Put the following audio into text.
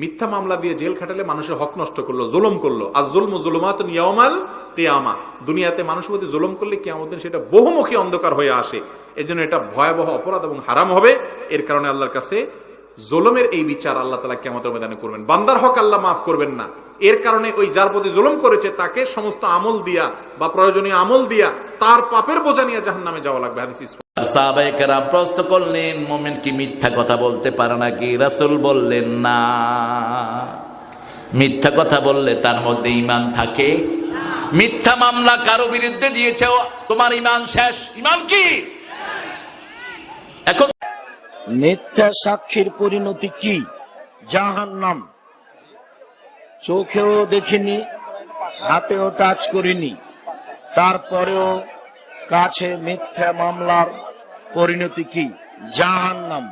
মিথ্যা মামলা দিয়ে জেল খাটালে মানুষের হক নষ্ট করল, জুলুম করল। আর জুলম জুলুমাত নিয়মাল তেয়ামা দুনিয়াতে মানুষের প্রতি জুলুম করলে কেমন সেটা বহুমুখী অন্ধকার হয়ে আসে। এর জন্য এটা ভয়াবহ অপরাধ এবং হারাম হবে। এর কারণে আল্লাহর কাছে জুলুমের এই বিচার আল্লাহ তালা কেমতের ময়দানে করবেন। বান্দার হক আল্লাহ মাফ করবেন না। এর কারণে ওই যার প্রতি জুলুম করেছে তাকে সমস্ত আমল দিয়া বা প্রয়োজনীয় আমল দিয়া তার পাপের বোঝা নিয়ে জাহান নামে যাওয়া লাগবে। হাদিস প্রশ্ন করলেন, মোমেন কি মিথ্যা কথা বলতে পারে নাকি? রাসুল বললেন, না। মিথ্যা কথা বললে তার মধ্যে ইমান থাকে। মিথ্যা মামলা কারও বিরুদ্ধে দিয়েছে তোমার ইমান শেষ। ইমান কি? এখন মিথ্যা সাক্ষীর পরিণতি কি? জাহান্নাম। চোখেও দেখিনি, হাতেও টাচ করিনি। তারপরেও কাছে মিথ্যা মামলার পরিণতি কি? জাহান্নাম।